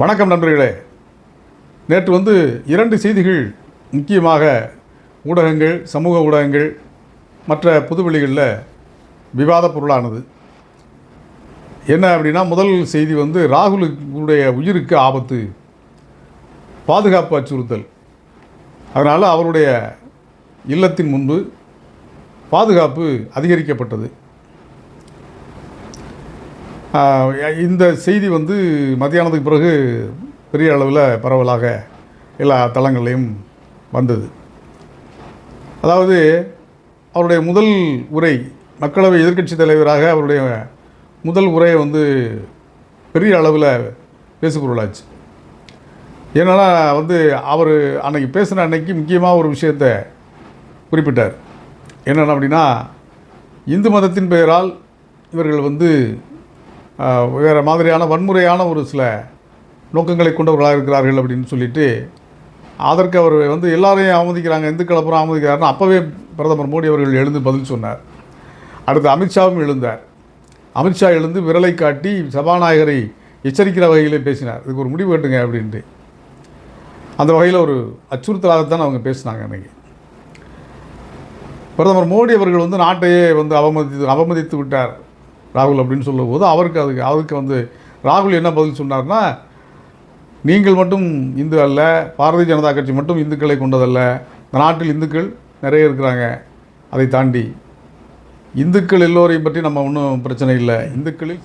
வணக்கம் நண்பர்களே. நேற்று வந்து இரண்டு செய்திகள் முக்கியமாக ஊடகங்கள் சமூக ஊடகங்கள் மற்ற புதுவெளிகளில் விவாத பொருளானது. என்ன அப்படின்னா முதல் செய்தி வந்து ராகுலுடைய உயிருக்கு ஆபத்து பாதுகாப்பு அச்சுறுத்தல். அதனால் அவருடைய இல்லத்தின் முன்பு பாதுகாப்பு அதிகரிக்கப்பட்டது. இந்த செய்தி வந்து மத்தியானத்துக்கு பிறகு பெரிய அளவில் பரவலாக எல்லா தளங்கள்லையும் வந்தது. அதாவது அவருடைய முதல் உரை மக்களவை எதிர்க்கட்சி தலைவராக அவருடைய முதல் உரையை வந்து பெரிய அளவில் பேசுபொருளாச்சு. ஏன்னா வந்து அவர் அன்னைக்கு பேசின அன்னைக்கு முக்கியமாக ஒரு விஷயத்தை குறிப்பிட்டார். என்னென்ன அப்படின்னா இந்து மதத்தின் பெயரால் இவர்கள் வந்து வேறு மாதிரியான வன்முறையான ஒரு சில நோக்கங்களை கொண்டவர்களாக இருக்கிறார்கள் அப்படின்னு சொல்லிட்டு அதற்கு அவர் வந்து எல்லாரையும் அவமதிக்கிறாங்க. இந்துக்கள் அப்புறம் அவமதிக்கிறாருன்னு அப்போவே பிரதமர் மோடி அவர்கள் எழுந்து பதில் சொன்னார். அடுத்து அமித்ஷாவும் எழுந்தார். அமித்ஷா எழுந்து விரலை காட்டி சபாநாயகரை எச்சரிக்கிற வகையிலே பேசினார். இதுக்கு ஒரு முடிவு கட்டுங்க அப்படின்ட்டு. அந்த வகையில் ஒரு அச்சுறுத்தலாகத்தான் அவங்க பேசினாங்க அன்னைக்கு பிரதமர் மோடி அவர்கள் வந்து நாட்டையே வந்து அவமதித்து அவமதித்து விட்டார். ராகுல் அப்படின்னு சொல்லும்போது அவருக்கு அதுக்கு அவருக்கு வந்து ராகுல் என்ன பதில் சொன்னார்னா நீங்கள் மட்டும் இந்து அல்ல பாரதிய ஜனதா கட்சி மட்டும் இந்துக்களை கொண்டதல்ல. இந்த நாட்டில் இந்துக்கள் நிறைய இருக்கிறாங்க. அதை தாண்டி இந்துக்கள் எல்லோரையும் பற்றி நம்ம ஒன்றும் பிரச்சனை இல்லை. இந்துக்களில்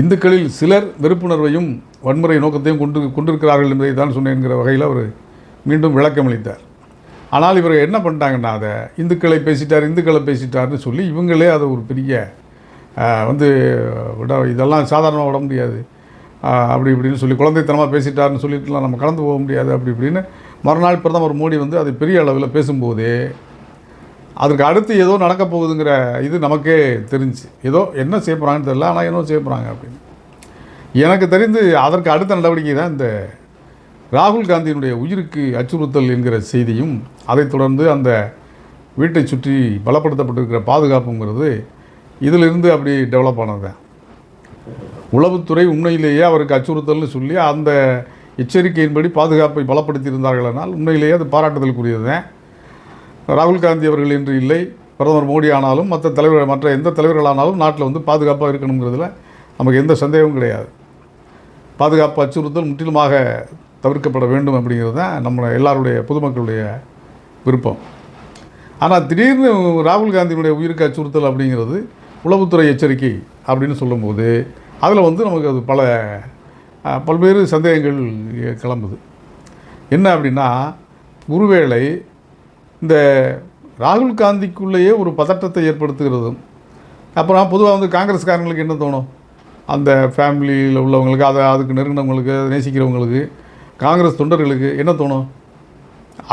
இந்துக்களில் சிலர் வெறுப்புணர்வையும் வன்முறை நோக்கத்தையும் கொண்டு கொண்டிருக்கிறார்கள் என்பதை தான் சொன்னேங்கிற வகையில் அவர் மீண்டும் விளக்கம் அளித்தார். ஆனால் இவர் என்ன பண்ணிட்டாங்கன்னா அதை இந்துக்களை பேசிட்டார் இந்துக்களை பேசிட்டார்னு சொல்லி இவங்களே அதை ஒரு பெரிய வந்து விட இதெல்லாம் சாதாரணமாக விட முடியாது. அப்படி இப்படின்னு சொல்லி குழந்தைத்தனமாக பேசிட்டாருன்னு சொல்லிட்டுலாம் நம்ம கலந்து போக முடியாது அப்படி இப்படின்னு மறுநாள் பிரதமர் மோடி வந்து அது பெரிய அளவில் பேசும்போதே அதற்கு அடுத்து ஏதோ நடக்க போகுதுங்கிற இது நமக்கே தெரிஞ்சு ஏதோ என்ன செய்ய போகிறாங்கன்னு தெரியல ஆனால் என்ன செய்ய போகிறாங்க அப்படின்னு. எனக்கு தெரிந்து அதற்கு அடுத்த நடவடிக்கை தான் இந்த ராகுல் காந்தியினுடைய உயிருக்கு அச்சுறுத்தல் என்கிற செய்தியும் அதைத் தொடர்ந்து அந்த வீட்டை சுற்றி பலப்படுத்தப்பட்டிருக்கிற பாதுகாப்புங்கிறது இதிலிருந்து அப்படி டெவலப் ஆனது உளவுத்துறை உண்மையிலேயே அவருக்கு அச்சுறுத்தல்னு சொல்லி அந்த எச்சரிக்கையின்படி பாதுகாப்பை பலப்படுத்தியிருந்தார்களானால் உண்மையிலேயே அது பாராட்டுதலுக்குரியது. ராகுல் காந்தி அவர்கள் இன்று இல்லை பிரதமர் மோடி ஆனாலும் மற்ற தலைவர் மற்ற எந்த தலைவர்களானாலும் நாட்டில் வந்து பாதுகாப்பாக இருக்கணுங்கிறதுல நமக்கு எந்த சந்தேகமும் கிடையாது. பாதுகாப்பு அச்சுறுத்தல் முற்றிலுமாக தவிர்க்கப்பட வேண்டும் அப்படிங்கிறது தான் நம்ம எல்லாருடைய பொதுமக்களுடைய விருப்பம். ஆனால் திடீர்னு ராகுல் காந்தியினுடைய உயிருக்கு அச்சுறுத்தல் அப்படிங்கிறது உளவுத்துறை எச்சரிக்கை அப்படின்னு சொல்லும்போது அதில் வந்து நமக்கு அது பல பல்வேறு சந்தேகங்கள் கிளம்புது. என்ன அப்படின்னா ஒருவேளை இந்த ராகுல் காந்திக்குள்ளேயே ஒரு பதட்டத்தை ஏற்படுத்துகிறதும் அப்புறம் பொதுவாக வந்து காங்கிரஸ்காரங்களுக்கு என்ன தோணும்? அந்த ஃபேமிலியில் உள்ளவங்களுக்கு அதை அதுக்கு நெருங்கினவங்களுக்கு அதை நேசிக்கிறவங்களுக்கு காங்கிரஸ் தொண்டர்களுக்கு என்ன தோணும்?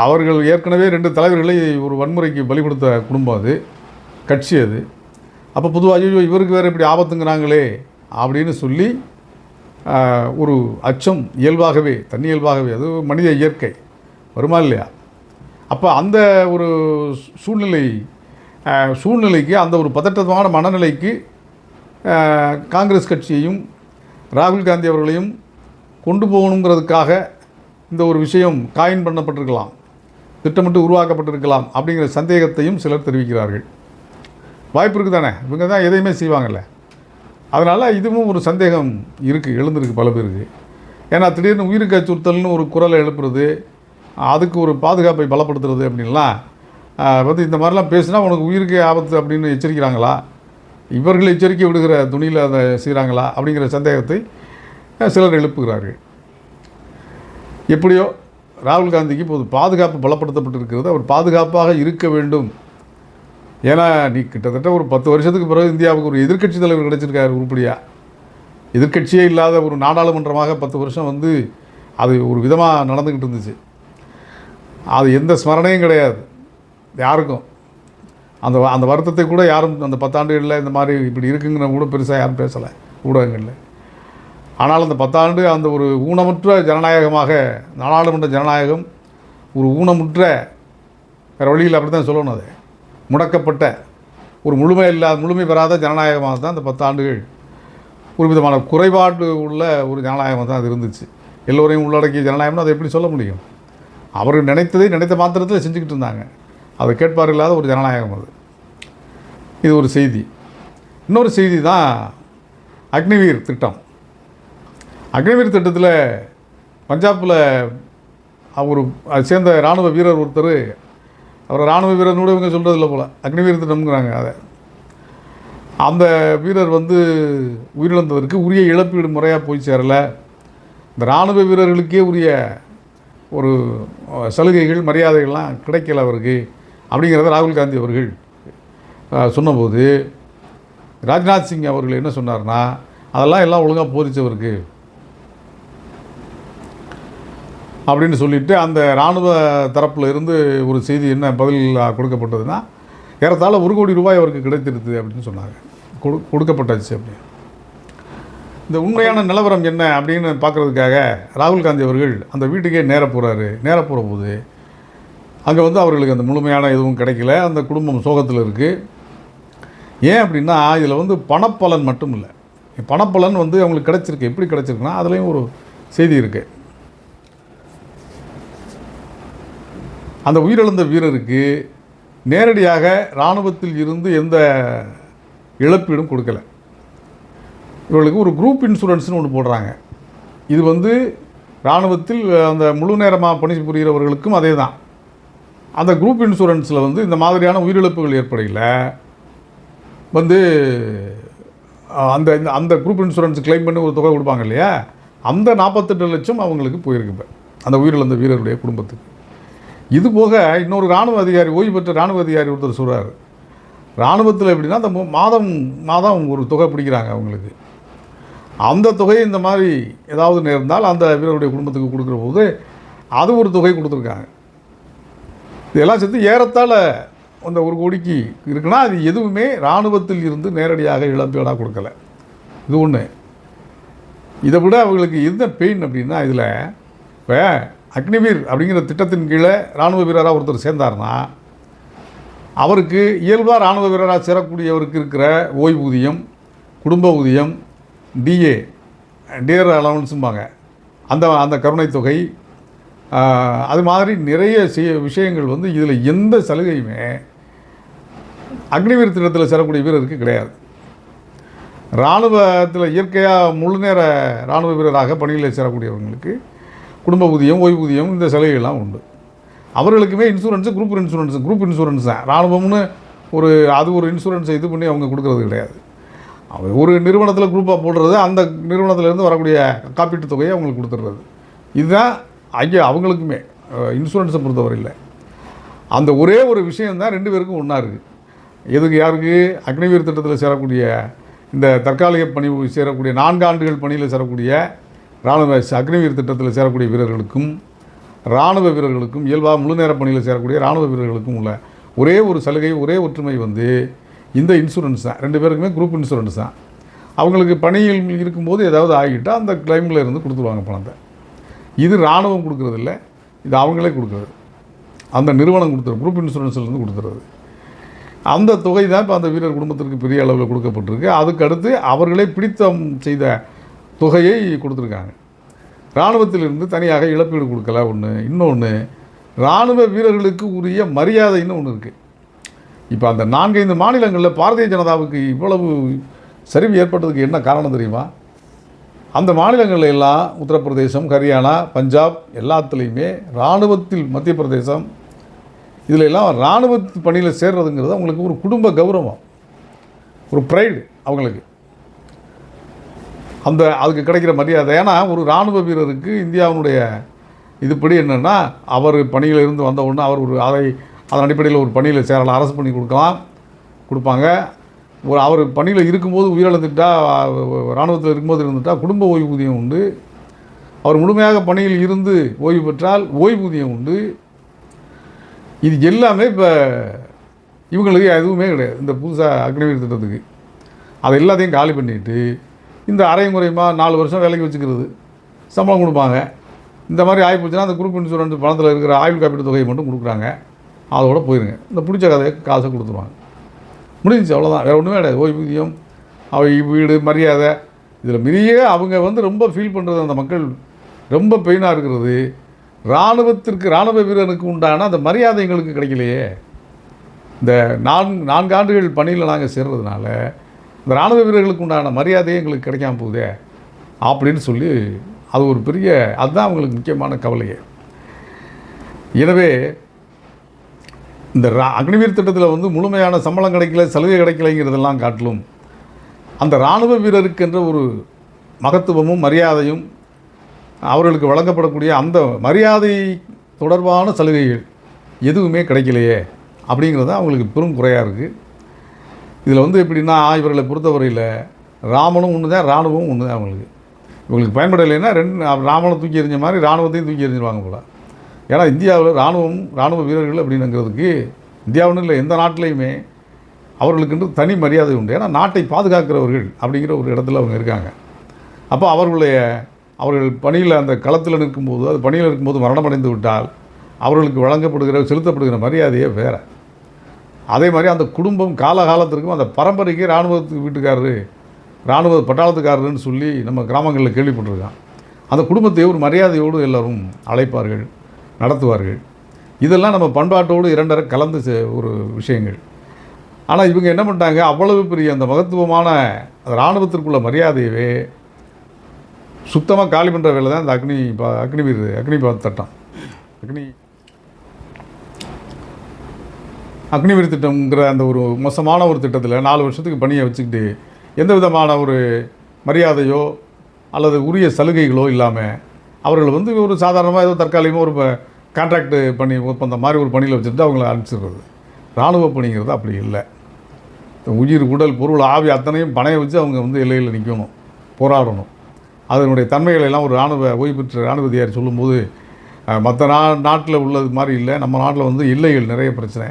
அவர்கள் ஏற்கனவே ரெண்டு தலைவர்களை ஒரு வன்முறைக்கு பலி கொடுத்த குடும்பம் அது கட்சி அது. அப்போ பொதுவாக ஐயோ இவருக்கு வேறு இப்படி ஆபத்துங்கிறாங்களே அப்படின்னு சொல்லி ஒரு அச்சம் இயல்பாகவே தண்ணி இயல்பாகவே அது மனித இயற்கை. வருமா இல்லையா? அப்போ அந்த ஒரு சூழ்நிலை சூழ்நிலைக்கு அந்த ஒரு பதட்டமான மனநிலைக்கு காங்கிரஸ் கட்சியையும் ராகுல் காந்தி அவர்களையும் கொண்டு போகணுங்கிறதுக்காக இந்த ஒரு விஷயம் காயின் பண்ணப்பட்டிருக்கலாம் திட்டமிட்டு உருவாக்கப்பட்டிருக்கலாம் அப்படிங்கிற சந்தேகத்தையும் சிலர் தெரிவிக்கிறார்கள். வாய்ப்பு இருக்குது தானே இவங்க தான் எதையுமே செய்வாங்கல்ல. அதனால் இதுவும் ஒரு சந்தேகம் இருக்குது எழுந்திருக்கு பல பேருக்கு. ஏன்னா திடீர்னு உயிருக்கு அச்சுறுத்தல்னு ஒரு குரலை எழுப்புறது அதுக்கு ஒரு பாதுகாப்பை பலப்படுத்துறது அப்படின்லாம் வந்து இந்த மாதிரிலாம் பேசினா உனக்கு உயிருக்கு ஆபத்து அப்படின்னு எச்சரிக்கிறாங்களா? இவர்கள் எச்சரிக்கை விடுகிற துணியில் அதை செய்கிறாங்களா அப்படிங்கிற சந்தேகத்தை சிலர் எழுப்புகிறார்கள். எப்படியோ ராகுல் காந்திக்கு இப்போது பாதுகாப்பு பலப்படுத்தப்பட்டிருக்கிறது. அவர் பாதுகாப்பாக இருக்க வேண்டும். ஏன்னா நீ கிட்டத்தட்ட ஒரு பத்து வருஷத்துக்கு பிறகு இந்தியாவுக்கு ஒரு எதிர்க்கட்சி தலைவர் கிடைச்சிருக்காரு உருப்படியாக எதிர்க்கட்சியே இல்லாத ஒரு நாடாளுமன்றமாக பத்து வருஷம் வந்து அது ஒரு விதமாக நடந்துக்கிட்டு இருந்துச்சு. அது எந்த ஸ்மரணையும் கிடையாது. யாருக்கும். அந்த அந்த வருத்தத்தை கூட யாரும் அந்த பத்தாண்டுகளில் இந்த மாதிரி இப்படி இருக்குங்கிற கூட பெருசாக யாரும் பேசலை ஊடகங்களில். ஆனால் அந்த பத்தாண்டு அந்த ஒரு ஊனமுற்ற ஜனநாயகமாக நாடாளுமன்ற ஜனநாயகம் ஒரு ஊனமுற்ற வேறு வழியில் அப்படி தான் சொல்லணும் அது. முடக்கப்பட்ட ஒரு முழுமை இல்லாத முழுமை பெறாத ஜனநாயகமாக தான் அந்த பத்தாண்டுகள் ஒரு விதமான குறைபாடு உள்ள ஒரு ஜனநாயகம் தான் அது இருந்துச்சு. எல்லோரையும் உள்ளடக்கிய ஜனநாயகம்னு அதை எப்படி சொல்ல முடியும்? அவர் நினைத்ததை நினைத்த மாத்திரத்தில் செஞ்சுக்கிட்டு இருந்தாங்க. அதை கேட்பார் இல்லாத ஒரு ஜனநாயகம் அது. இது ஒரு செய்தி. இன்னொரு செய்தி தான் அக்னிவீர் திட்டம். அக்னிவீர் திட்டத்தில் பஞ்சாபில் அவர் அதை சேர்ந்த இராணுவ வீரர் ஒருத்தர் அவர் இராணுவ வீரர்னு இவங்க சொல்கிறதில்ல போல். அக்னிவீர் திட்டம்ங்கிறாங்க அதை. அந்த வீரர் வந்து உயிரிழந்ததற்கு உரிய இழப்பீடு முறையாக போய் சேரலை. இந்த இராணுவ வீரர்களுக்கே உரிய ஒரு சலுகைகள் மரியாதைகள்லாம் கிடைக்கல அவருக்கு. அப்படிங்கிறத ராகுல் காந்தி அவர்கள் சொன்னபோது ராஜ்நாத் சிங் அவர்கள் என்ன சொன்னார்னா அதெல்லாம் எல்லாம் ஒழுங்காக போதிச்சவருக்கு அப்படின்னு சொல்லிட்டு அந்த இராணுவ தரப்பில் இருந்து ஒரு செய்தி என்ன பதில் கொடுக்கப்பட்டதுன்னா ஏறத்தாழ ஒரு கோடி ரூபாய் அவருக்கு கிடைத்திருக்குது அப்படின்னு சொன்னாங்க. கொடு கொடுக்கப்பட்டாச்சு அப்படி இந்த உண்மையான நிலவரம் என்ன அப்படின்னு பார்க்குறதுக்காக ராகுல் காந்தி அவர்கள் அந்த வீட்டுக்கே நேர போகிறாரு நேர போகிற போது அங்கே வந்து அவர்களுக்கு அந்த முழுமையான எதுவும் கிடைக்கல. அந்த குடும்பம் சோகத்தில் இருக்குது ஏன் அப்படின்னா இதில் வந்து பணப்பலன் மட்டும் இல்லை. பணப்பலன் வந்து அவங்களுக்கு கிடச்சிருக்கு. எப்படி கிடச்சிருக்குன்னா அதுலேயும் ஒரு செய்தி இருக்குது அந்த உயிரிழந்த வீரருக்கு நேரடியாக இராணுவத்தில் இருந்து எந்த இழப்பீடும் கொடுக்கல. இவர்களுக்கு ஒரு குரூப் இன்சூரன்ஸ்னு ஒன்று போடுறாங்க. இது வந்து இராணுவத்தில் அந்த முழு நேரமாக பணி புரிகிறவர்களுக்கும் அதே தான் அந்த குரூப் இன்சூரன்ஸில் வந்து இந்த மாதிரியான உயிரிழப்புகள் ஏற்படையில் வந்து அந்த இந்த- அந்த குரூப் இன்சூரன்ஸ் கிளைம் பண்ணி ஒரு தொகை கொடுப்பாங்க இல்லையா? அந்த நாற்பத்தெட்டு லட்சம் அவங்களுக்கு போயிருக்கு இப்போ. அந்த உயிரிழந்த வீரருடைய குடும்பத்துக்கு. இது போக இன்னொரு இராணுவ அதிகாரி ஓய்வு பெற்ற இராணுவ அதிகாரி ஒருத்தர் சொல்கிறார் இராணுவத்தில் எப்படின்னா அந்த மாதம் மாதம் ஒரு தொகை பிடிக்கிறாங்க அவங்களுக்கு. அந்த தொகை இந்த மாதிரி ஏதாவது நேர்ந்தால் அந்த வீரருடைய குடும்பத்துக்கு கொடுக்குற போது அது ஒரு தொகை கொடுத்துருக்காங்க. இதெல்லாம் சேர்த்து ஏறத்தால் அந்த ஒரு கோடிக்கு இருக்குன்னா அது எதுவுமே இராணுவத்தில் இருந்து நேரடியாக இழப்பீடாக கொடுக்கல. இது ஒன்று இதை விட அவங்களுக்கு இருந்த பெயின் அப்படின்னா இதில் இப்போ அக்னிவீர் அப்படிங்கிற திட்டத்தின் கீழே இராணுவ வீரராக ஒருத்தர் சேர்ந்தார்னா அவருக்கு இயல்பாக இராணுவ வீரராக சேரக்கூடியவருக்கு இருக்கிற ஓய்வூதியம் குடும்ப ஊதியம் டிஏ டியர் அலவன்ஸும்பாங்க அந்த அந்த கருணைத் தொகை அது மாதிரி நிறைய செய்ய விஷயங்கள் வந்து இதில் எந்த சலுகையுமே அக்னிவீர் திட்டத்தில் சேரக்கூடிய வீரருக்கு கிடையாது. இராணுவத்தில் இயற்கையாக முழு நேர இராணுவ வீரராக பணியில் சேரக்கூடியவங்களுக்கு குடும்ப ஊதியம் ஓய்வூதியம் இந்த சலுகைகள்லாம் உண்டு. அவர்களுக்குமே insurance group insurance group insurance தான். இராணுவம்னு ஒரு அது ஒரு இன்சூரன்ஸை இது பண்ணி அவங்க கொடுக்கறது கிடையாது. அவர் ஒரு நிறுவனத்தில் குரூப்பாக போடுறது அந்த நிறுவனத்திலேருந்து வரக்கூடிய காப்பீட்டுத் தொகையை அவங்களுக்கு கொடுத்துட்றது. இதுதான் ஐயா அவங்களுக்குமே. இன்சூரன்ஸை பொறுத்தவரையில். அந்த ஒரே ஒரு விஷயந்தான் ரெண்டு பேருக்கும் ஒன்றா இருக்குது எதுக்கு யாருக்கு? அக்னிவீர் திட்டத்தில் சேரக்கூடிய இந்த தற்காலிக பணி சேரக்கூடிய நான்கு ஆண்டுகள் பணியில் சேரக்கூடிய இராணுவ அக்னிவீர் திட்டத்தில் சேரக்கூடிய வீரர்களுக்கும் இராணுவ வீரர்களுக்கும் இயல்பாக முழு நேர பணியில் சேரக்கூடிய இராணுவ வீரர்களுக்கும் உள்ள ஒரே ஒரு சலுகை ஒரே ஒற்றுமை வந்து இந்த இன்சூரன்ஸ் தான். ரெண்டு பேருக்குமே குரூப் இன்சூரன்ஸ் தான். அவங்களுக்கு பணியில் இருக்கும்போது ஏதாவது ஆகிட்டால் அந்த கிளைமில் இருந்து கொடுத்துருவாங்க பணத்தை. இது இராணுவம் கொடுக்குறதில்ல இது அவங்களே கொடுக்குறது. அந்த நிறுவனம் கொடுத்துரு குரூப் இன்சூரன்ஸ்லேருந்து கொடுத்துறது அந்த தொகை தான் இப்போ அந்த வீரர் குடும்பத்திற்கு பெரிய அளவில் கொடுக்கப்பட்டிருக்கு. அதுக்கடுத்து அவர்களே பிடித்தம் செய்த தொகையை கொடுத்துருக்காங்க. இராணுவத்திலிருந்து தனியாக இழப்பீடு கொடுக்கல ஒன்று இன்னொன்று இராணுவ வீரர்களுக்கு உரிய மரியாதைன்னு ஒன்று இருக்குது இப்போ அந்த நான்கைந்து மாநிலங்களில் பாரதிய ஜனதாவுக்கு இவ்வளவு சரிவு ஏற்பட்டதுக்கு என்ன காரணம் தெரியுமா? அந்த மாநிலங்கள்ல எல்லாம் உத்தரப்பிரதேசம் ஹரியானா பஞ்சாப் எல்லாத்துலேயுமே இராணுவத்தில் மத்திய பிரதேசம் இதில் எல்லாம் இராணுவ பணியில் சேர்றதுங்கிறது அவங்களுக்கு ஒரு குடும்ப கௌரவம். ஒரு ப்ரைடு அவங்களுக்கு. அந்த அதுக்கு கிடைக்கிற மரியாதை. ஏன்னா ஒரு இராணுவ வீரருக்கு இந்தியாவினுடைய இதுபடி என்னென்னா அவர் பணியில் இருந்து வந்த உடனே அவர் ஒரு அதை அதன் அடிப்படையில் ஒரு பணியில் சேரலாம் அரசு பண்ணி கொடுக்கலாம் கொடுப்பாங்க. ஒரு அவர் பணியில் இருக்கும்போது உயிரிழந்துட்டால் இராணுவத்தில் இருக்கும்போது இருந்துட்டால் குடும்ப ஓய்வூதியம் உண்டு. அவர் முழுமையாக பணியில் இருந்து ஓய்வு பெற்றால் ஓய்வூதியம் உண்டு. இது எல்லாமே இப்போ இவங்களுக்கு எதுவுமே கிடையாது. இந்த புதுசாக அக்னிவீர் திட்டத்துக்கு. அதை எல்லாத்தையும் காலி பண்ணிட்டு இந்த அரைமுறைமாக நாலு வருஷம் வேலைக்கு வச்சுக்கிறது சம்பளம் கொடுப்பாங்க. இந்த மாதிரி ஆகி போச்சுன்னா அந்த குரூப் இன்சூரன்ஸ் பணத்தில் இருக்கிற ஆயுள் காப்பீட்டு தொகையை மட்டும் கொடுக்குறாங்க. அதோட போயிருங்க. இந்த பிடிச்ச கதையை காசை கொடுத்துருவாங்க. முடிஞ்சிச்சு அவ்வளோதான் வேறு ஒன்றுமே கிடையாது. ஓய்வூதியம் அவை வீடு மரியாதை. இதில் மிக அவங்க வந்து ரொம்ப ஃபீல் பண்ணுறது அந்த மக்கள். ரொம்ப பெயினாக இருக்கிறது. இராணுவத்திற்கு இராணுவ வீரனுக்கு உண்டான அந்த மரியாதை எங்களுக்கு கிடைக்கலையே. இந்த நான் நான்கு ஆண்டுகள் பணியில் நாங்கள் சேர்றதுனால இந்த இராணுவ வீரர்களுக்கு உண்டான மரியாதையே எங்களுக்கு கிடைக்காம போகுதே அப்படின்னு சொல்லி அது ஒரு பெரிய அதுதான் அவங்களுக்கு முக்கியமான கவலையே. எனவே இந்த ரா அக்னிவீர் திட்டத்தில் வந்து முழுமையான சம்பளம் கிடைக்கல சலுகை கிடைக்கலைங்கிறதெல்லாம் காட்டிலும் அந்த இராணுவ வீரருக்கு என்ற ஒரு மகத்துவமும் மரியாதையும் அவர்களுக்கு வழங்கப்படக்கூடிய அந்த மரியாதை தொடர்பான சலுகைகள் எதுவுமே கிடைக்கலையே அப்படிங்கிறது தான் அவங்களுக்கு பெரும் குறையாக இருக்குது இதில் வந்து எப்படின்னா இவர்களை பொறுத்தவரையில் ராமனும் ஒன்று தான் இராணுவமும் ஒன்று தான் அவங்களுக்கு. இவங்களுக்கு பயன்படலைன்னா ரெண்டு ராமனை தூக்கி எறிஞ்ச மாதிரி இராணுவத்தையும் தூக்கி எறிஞ்சிருவாங்க போல. ஏன்னா இந்தியாவில் இராணுவம் இராணுவ வீரர்கள் அப்படின்னுங்கிறதுக்கு இந்தியாவுன்னு இல்லை எந்த நாட்டிலையுமே அவர்களுக்கென்று தனி மரியாதை உண்டு. ஏன்னா நாட்டை பாதுகாக்கிறவர்கள் அப்படிங்கிற ஒரு இடத்துல அவங்க இருக்காங்க. அப்போ அவர்களுடைய அவர்கள் பணியில் அந்த களத்தில் நிற்கும்போது அது பணியில் இருக்கும்போது மரணமடைந்து விட்டால் அவர்களுக்கு வழங்கப்படுகிற செலுத்தப்படுகிற மரியாதையே வேறு. அதே மாதிரி அந்த குடும்பம் காலகாலத்திற்கும் அந்த பரம்பரைக்கு இராணுவத்துக்கு வீட்டுக்காரரு இராணுவ பட்டாளத்துக்காரருன்னு சொல்லி நம்ம கிராமங்களில் கேள்விப்பட்டிருக்கான். அந்த குடும்பத்தை ஒரு மரியாதையோடு எல்லோரும் அழைப்பார்கள் நடத்துவார்கள். இதெல்லாம் நம்ம பண்பாட்டோடு இரண்டரை கலந்து செ- ஒரு விஷயங்கள். ஆனால் இவங்க என்ன பண்ணிட்டாங்க? அவ்வளவு பெரிய அந்த மகத்துவமான இராணுவத்திற்குள்ள மரியாதையவே சுத்தமாக காலி பண்ணுற வேலை தான் இந்த அக்னி பா அக்னி அக்னி பா அக்னி அக்னிவீர் திட்டம்ங்கிற அந்த ஒரு மோசமான ஒரு திட்டத்தில் நாலு வருஷத்துக்கு பணியை வச்சுக்கிட்டு எந்த விதமான ஒரு மரியாதையோ அல்லது உரிய சலுகைகளோ இல்லாமல் அவர்கள் வந்து ஒரு சாதாரணமாக ஏதோ தற்காலிகமாக ஒரு கான்ட்ராக்ட் பண்ணி அந்த மாதிரி ஒரு பணியில் வச்சுட்டு அவங்கள அனுப்பிச்சிடுறது. இராணுவ பணிங்கிறது அப்படி இல்லை. உயிர் உடல் பொருள் ஆவி அத்தனையும் பணையை வச்சு அவங்க வந்து எல்லையில் நிற்கணும் போராடணும். அதனுடைய தன்மைகளை எல்லாம் ஒரு இராணுவ ஓய்வு பெற்ற இராணுவ அதிகாரி சொல்லும்போது மற்ற நா நாட்டில் உள்ளது மாதிரி இல்லை. நம்ம நாட்டில் வந்து எல்லைகள் நிறைய பிரச்சனை.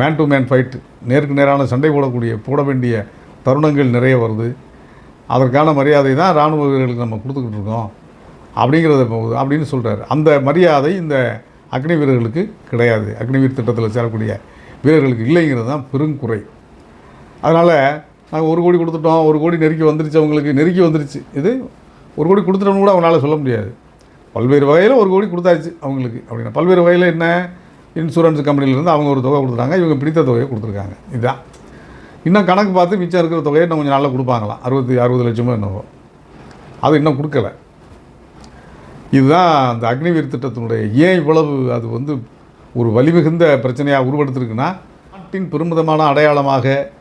மேன் டு மேன் ஃபைட் நேருக்கு நேரான சண்டை போடக்கூடிய போட வேண்டிய தருணங்கள் நிறைய வருது. அதற்கான மரியாதை தான் இராணுவ வீரர்களுக்கு நம்ம கொடுத்துக்கிட்டு இருக்கோம். அப்படிங்கிறத அப்படின்னு சொல்கிறார் அந்த மரியாதை இந்த அக்னி வீரர்களுக்கு கிடையாது. அக்னிவீர் திட்டத்தில் சேரக்கூடிய வீரர்களுக்கு இல்லைங்கிறது தான் பெருங்குறை அதனால் நாங்கள் ஒரு கோடி கொடுத்துட்டோம் ஒரு கோடி நெருக்கி வந்துருச்சு அவங்களுக்கு நெருக்கி வந்துருச்சு. இது ஒரு கோடி கொடுத்துட்டோம்னு கூட அவனால் சொல்ல முடியாது. பல்வேறு வகையில் ஒரு கோடி கொடுத்தாச்சு அவங்களுக்கு. அப்படின்னா பல்வேறு வகையில் என்ன? இன்சூரன்ஸ் கம்பெனிலேருந்து அவங்க ஒரு தொகை கொடுத்துருக்காங்க இவங்க பிடித்த தொகையை கொடுத்துருக்காங்க. இதுதான். இன்னும் கணக்கு பார்த்து மிச்சம் இருக்கிற தொகையை இன்னும் கொஞ்சம் நல்லா கொடுப்பாங்களாம். அறுபத்தி அறுபது லட்சமோ என்னவோ. அது இன்னும் கொடுக்கல. இதுதான் அந்த அக்னிவீர் திட்டத்தினுடைய ஏன் இவ்வளவு அது வந்து ஒரு வலிமிகுந்த பிரச்சனையாக உருவெடுத்திருக்குன்னா நாட்டின் பெருமிதமான அடையாளமாக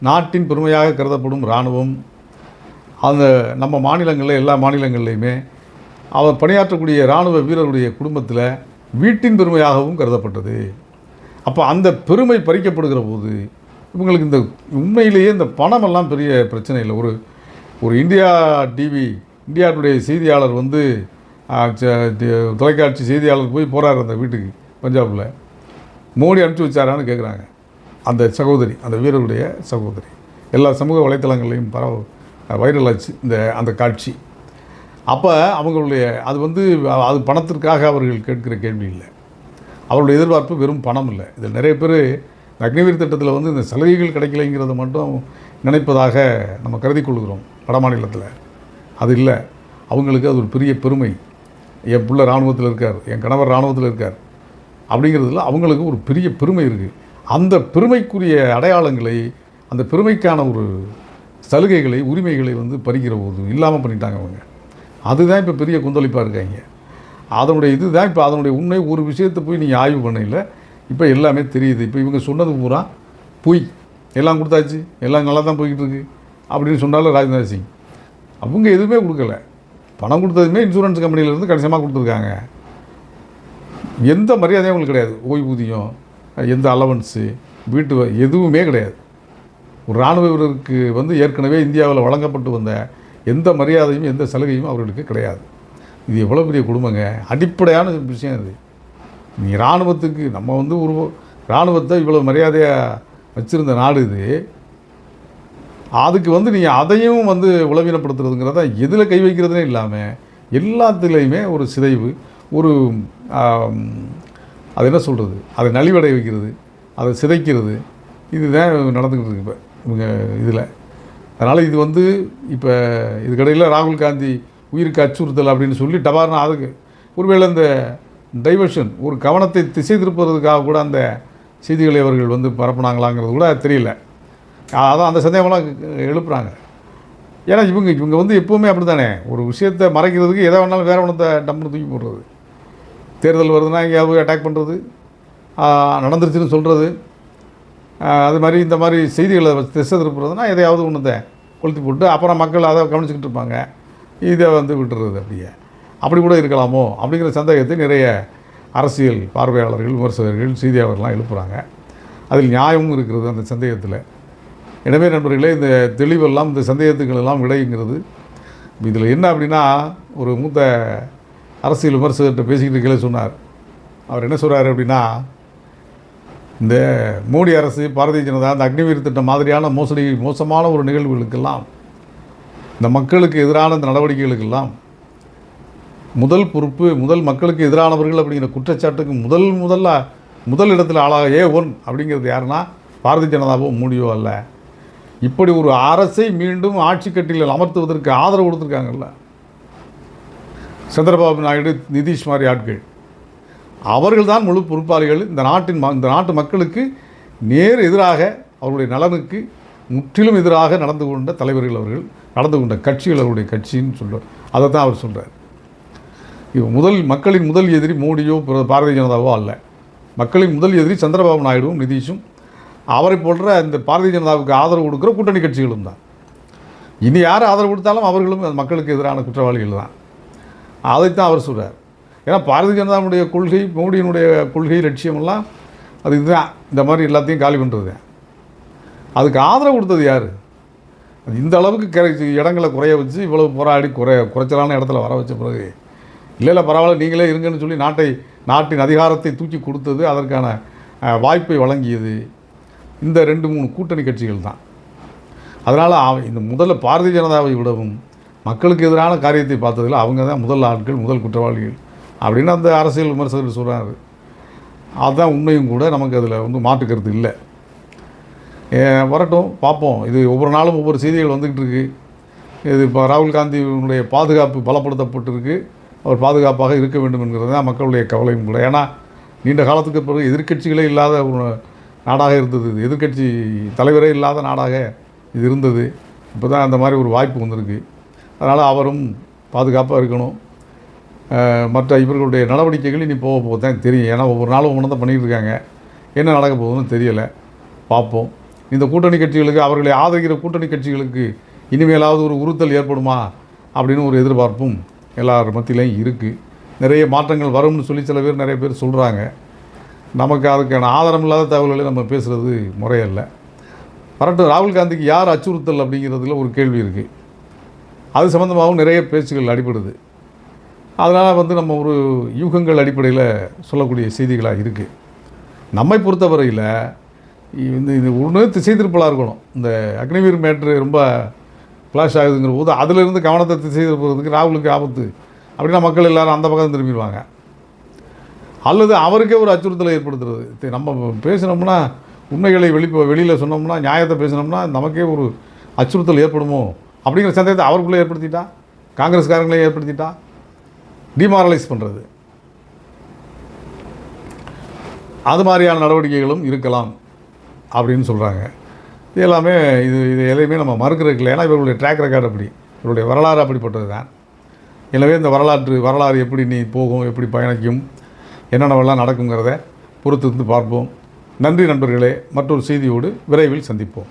நாட்டின் பெருமையாக கருதப்படும் இராணுவம் அந்த நம்ம மாநிலங்களில் எல்லா மாநிலங்கள்லையுமே அவர் பணியாற்றக்கூடிய இராணுவ வீரருடைய குடும்பத்தில் வீட்டின் பெருமையாகவும் கருதப்பட்டது. அப்போ அந்த பெருமை பறிக்கப்படுகிற போது இவங்களுக்கு இந்த உண்மையிலேயே இந்த பணமெல்லாம் பெரிய பிரச்சனை இல்லை. ஒரு ஒரு இந்தியா டிவி இந்தியாவுடைய செய்தியாளர் வந்து ச- தொலைக்காட்சி செய்தியாளர் போய் போகிறார் அந்த வீட்டுக்கு பஞ்சாபில். மோடி அனுப்பிச்சி வச்சாரான்னு கேட்குறாங்க அந்த சகோதரி அந்த வீரருடைய சகோதரி. எல்லா சமூக வலைத்தளங்களையும் பரவ வைரலாச்சு இந்த அந்த காட்சி. அப்போ அவங்களுடைய அது வந்து அது பணத்திற்காக அவர்கள் கேட்கிற கேள்வி இல்லை. அவருடைய எதிர்பார்ப்பு வெறும் பணம் இல்லை. இதில் நிறைய பேர் அக்னிவீர் திட்டத்தில் வந்து இந்த சலுகைகள் கிடைக்கலைங்கிறத மட்டும் நினைப்பதாக நம்ம கருதி கொள்கிறோம் வட மாநிலத்தில். அது இல்லை. அவங்களுக்கு அது ஒரு பெரிய பெருமை. என் பிள்ளை இராணுவத்தில் இருக்கார் என் கணவர் இராணுவத்தில் இருக்கார் அப்படிங்கிறதுல அவங்களுக்கு ஒரு பெரிய பெருமை இருக்குது அந்த பெருமைக்குரிய அடையாளங்களை அந்த பெருமைக்கான ஒரு சலுகைகளை உரிமைகளை வந்து பறிக்கிற போது இல்லாமல் பண்ணிட்டாங்க அவங்க. அதுதான் இப்போ பெரிய குந்தளிப்பாக இருக்காங்க. அதனுடைய இதுதான் இப்போ அதனுடைய உண்மை. ஒரு விஷயத்தை போய் நீங்கள் ஆய்வு பண்ணல இப்போ எல்லாமே தெரியுது. இப்போ இவங்க சொன்னது பூரா பொய். எல்லாம் கொடுத்தாச்சு. எல்லாம் நல்லா தான் போய்கிட்டு இருக்கு. அப்படின்னு சொன்னாலும் ராஜ்நாத் சிங். அவங்க எதுவுமே கொடுக்கல. பணம் கொடுத்ததுமே இன்சூரன்ஸ் கம்பெனியிலேருந்து கடைசியமாக கொடுத்துருக்காங்க. எந்த மரியாதையும் அவங்களுக்கு கிடையாது. ஓய்வூதியம் எந்த அலவன்ஸு வீட்டு எதுவுமே கிடையாது. ஒரு இராணுவ வீரருக்கு வந்து ஏற்கனவே இந்தியாவில் வழங்கப்பட்டு வந்த எந்த மரியாதையும் எந்த சலுகையும் அவர்களுக்கு கிடையாது. இது எவ்வளோ பெரிய குடும்பங்க? அடிப்படையான விஷயம் இது. நீ இராணுவத்துக்கு நம்ம வந்து ஒரு இராணுவத்தை இவ்வளோ மரியாதையாக வச்சுருந்த நாடு இது. அதுக்கு வந்து நீங்கள் அதையும் வந்து உளவீனப்படுத்துறதுங்கிறத எதில் கை வைக்கிறதுனே இல்லாமல் எல்லாத்துலேயுமே ஒரு சிதைவு ஒரு அது என்ன சொல்கிறது அதை நலிவடை வைக்கிறது அதை சிதைக்கிறது. இதுதான் நடந்துக்கிட்டு இருக்கு இப்போ இவங்க இதில். அதனால் இது வந்து இப்போ இதுக்கடையில் ராகுல் காந்தி உயிருக்கு அச்சுறுத்தல் அப்படின்னு சொல்லி டபார்னு அதுக்கு. ஒருவேளை இந்த டைவர்ஷன் ஒரு கவனத்தை திசை திருப்புறதுக்காக கூட அந்த செய்திகளை அவர்கள் வந்து பரப்புனாங்களாங்கிறது கூட தெரியல. அதான் அந்த சந்தேகமெல்லாம் எழுப்புறாங்க. ஏன்னா இவங்க இவங்க வந்து எப்போவுமே அப்படி தானே ஒரு விஷயத்தை மறைக்கிறதுக்கு எதை வேணாலும் வேற ஒன்றத்தை டம்னு தூக்கி போடுறது. தேர்தல் வருதுன்னா எங்கேயாவது அட்டாக் பண்ணுறது நடந்துருச்சுன்னு சொல்கிறது அது மாதிரி இந்த மாதிரி செய்திகளை வச்சு திசை திருப்புறதுனா எதையாவது ஒன்றத்தை கொளுத்தி போட்டு அப்புறம் மக்கள் அதை கவனிச்சுக்கிட்டு இருப்பாங்க. இதை வந்து விட்டுறது அப்படியே. அப்படி கூட இருக்கலாமோ? அப்படிங்கிற சந்தேகத்தை நிறைய அரசியல் பார்வையாளர்கள் விமர்சகர்கள் செய்தியாளர்கள்லாம் எழுப்புகிறாங்க அதில் நியாயமும் இருக்கிறது அந்த சந்தேகத்தில். எனவே நண்பர்களே இந்த தெளிவெல்லாம் இந்த சந்தேகத்துக்கள் எல்லாம் விடைங்கிறது. இதில் என்ன அப்படின்னா ஒரு மூத்த அரசியல் விமர்சகர்கிட்ட பேசிக்கிட்டு கீழே சொன்னார். அவர் என்ன சொல்கிறார் அப்படின்னா இந்த மோடி அரசு பாரதிய ஜனதா இந்த அக்னிவீர் திட்டம் மாதிரியான மோசடி மோசமான ஒரு நிகழ்வுகளுக்கெல்லாம் இந்த மக்களுக்கு எதிரான இந்த நடவடிக்கைகளுக்கெல்லாம் முதல் பொறுப்பு முதல் மக்களுக்கு எதிரானவர்கள் அப்படிங்கிற குற்றச்சாட்டுக்கு முதல் முதல்ல முதல் இடத்துல ஆளாக ஏ ஒன் அப்படிங்கிறது யாருன்னா பாரதிய ஜனதாவோ மோடியோ அல்ல. இப்படி ஒரு அரசை மீண்டும் ஆட்சி கட்டிலில் அமர்த்துவதற்கு ஆதரவு கொடுத்துருக்காங்கல்ல. சந்திரபாபு நாயுடு நிதிஷ் மாதிரி ஆட்கள். அவர்கள் தான் முழு பொறுப்பாளிகள். இந்த நாட்டின் ம- இந்த நாட்டு மக்களுக்கு நேர் எதிராக அவருடைய நலனுக்கு முற்றிலும் எதிராக நடந்து கொண்ட தலைவர்கள் அவர்கள் நடந்து கொண்ட கட்சிகள் அவருடைய கட்சின்னு சொல்ல அதை தான் அவர் சொல்கிறார் இப்போ முதல் மக்களின் முதல் எதிரி மோடியோ பிற- பாரதிய ஜனதாவோ அல்ல. மக்களின் முதல் எதிரி சந்திரபாபு நாயுடுவும் நிதிஷும். அவரை போன்ற இந்த பாரதிய ஜனதாவுக்கு ஆதரவு கொடுக்குற கூட்டணி கட்சிகளும் தான். இனி யார் ஆதரவு கொடுத்தாலும் அவர்களும் மக்களுக்கு எதிரான குற்றவாளிகள் தான். அதைத்தான் அவர் சொல்கிறார் ஏன்னா பாரதிய ஜனதாவுடைய கொள்கை மோடியினுடைய கொள்கை லட்சியமெல்லாம் அது இதுதான். இந்த மாதிரி எல்லாத்தையும் காலி பண்ணுறது அதுக்கு ஆதரவு கொடுத்தது யார்? அது இந்த அளவுக்கு கரை இடங்களை குறைய வச்சு இவ்வளவு போராடி குறை குறைச்சலான இடத்துல வர வச்ச பிறகு இல்லை இல்லை பரவாயில்ல நீங்களே இருங்கன்னு சொல்லி நாட்டை நாட்டின் அதிகாரத்தை தூக்கி கொடுத்தது அதற்கான வாய்ப்பை வழங்கியது. இந்த ரெண்டு மூணு கூட்டணி கட்சிகள் தான். அதனால் இந்த முதல்ல பாரதிய ஜனதாவை விடவும் மக்களுக்கு எதிரான காரியத்தை பார்த்ததில் அவங்க தான் முதல் ஆட்கள் முதல் குற்றவாளிகள். அப்படின்னு அந்த அரசியல் விமர்சகர்கள் சொல்கிறாரு அதுதான் உண்மையும் கூட நமக்கு அதில் வந்து மாற்றுக்கிறது இல்லை. வரட்டும் பார்ப்போம். இது ஒவ்வொரு நாளும் ஒவ்வொரு செய்திகள் வந்துக்கிட்டு இருக்கு. இது இப்போ ராகுல் காந்தியினுடைய பாதுகாப்பு பலப்படுத்தப்பட்டிருக்கு. அவர் பாதுகாப்பாக இருக்க வேண்டும் என்கிறது தான் மக்களுடைய கவலையும் கூட. ஏன்னா நீண்ட காலத்துக்கு பிறகு எதிர்க்கட்சிகளே இல்லாத ஒரு நாடாக இருந்தது இது. எதிர்க்கட்சி தலைவரே இல்லாத நாடாக இது இருந்தது. இப்போ தான் அந்த மாதிரி ஒரு வாய்ப்பு வந்திருக்கு. அதனால் அவரும் பாதுகாப்பாக இருக்கணும். மற்ற இவர்களுடைய நடவடிக்கைகள் இனி போக போக தான் தெரியும். ஏன்னா ஒவ்வொரு நாளும் ஒன்று தான் பண்ணிகிட்ருக்காங்க என்ன நடக்க போகுதுன்னு தெரியலை. பார்ப்போம். இந்த கூட்டணி கட்சிகளுக்கு அவர்களை ஆதரிக்கிற கூட்டணி கட்சிகளுக்கு இனிமேலாவது ஒரு உறுத்தல் ஏற்படுமா? அப்படின்னு ஒரு எதிர்பார்ப்பும் எல்லார் மத்தியிலையும் இருக்குது நிறைய மாற்றங்கள் வரும்னு சொல்லி சில பேர் நிறைய பேர் சொல்கிறாங்க நமக்கு அதுக்கான ஆதாரம் இல்லாத தகவல்களை நம்ம பேசுகிறது முறையல்ல. வரட்டும் ராகுல் காந்திக்கு யார் அச்சுறுத்தல் அப்படிங்கிறதுல ஒரு கேள்வி இருக்குது அது சம்மந்தமாகவும் நிறைய பேச்சுகள் அடிபடுது. அதனால் வந்து நம்ம ஒரு யூகங்கள் அடிப்படையில் சொல்லக்கூடிய செய்திகளாக இருக்குது நம்மை பொறுத்தவரையில் இந்த இது ஒன்று திசை திருப்பலாக இருக்கணும். இந்த அக்னிவீர் மேட்ரு ரொம்ப ஃப்ளாஷ் ஆகுதுங்கிற போது அதிலிருந்து கவனத்தை திசை திருப்புறதுக்கு ராகுலுக்கு ஆபத்து. அப்படின்னா மக்கள் எல்லாரும் அந்த பக்கம் திரும்பிடுவாங்க. அல்லது அவருக்கே ஒரு அச்சுறுத்தலை ஏற்படுத்துறது. நம்ம பேசினோம்னா உண்மைகளை வெளி வெளியில் சொன்னோம்னா நியாயத்தை பேசினோம்னா நமக்கே ஒரு அச்சுறுத்தல் ஏற்படுமோ? அப்படிங்கிற சந்தேகத்தை அவருக்குள்ளே ஏற்படுத்திட்டா? காங்கிரஸ்காரங்களே ஏற்படுத்திட்டா? டிமாரலைஸ் பண்ணுறது அது மாதிரியான நடவடிக்கைகளும் இருக்கலாம் அப்படின்னு சொல்கிறாங்க இது எல்லாமே இது இது எதையுமே நம்ம மறுக்கிறதுக்கு இல்லை. ஏன்னா இவர்களுடைய ட்ராக் ரெக்கார்டு அப்படி. இவருடைய வரலாறு அப்படிப்பட்டது தான் எனவே இந்த வரலாற்று வரலாறு எப்படி நீ போகும் எப்படி பயணிக்கும் என்னென்னவெல்லாம் நடக்குங்கிறத பொறுத்து இருந்து பார்ப்போம். நன்றி நண்பர்களே. மற்றொரு செய்தியோடு விரைவில் சந்திப்போம்.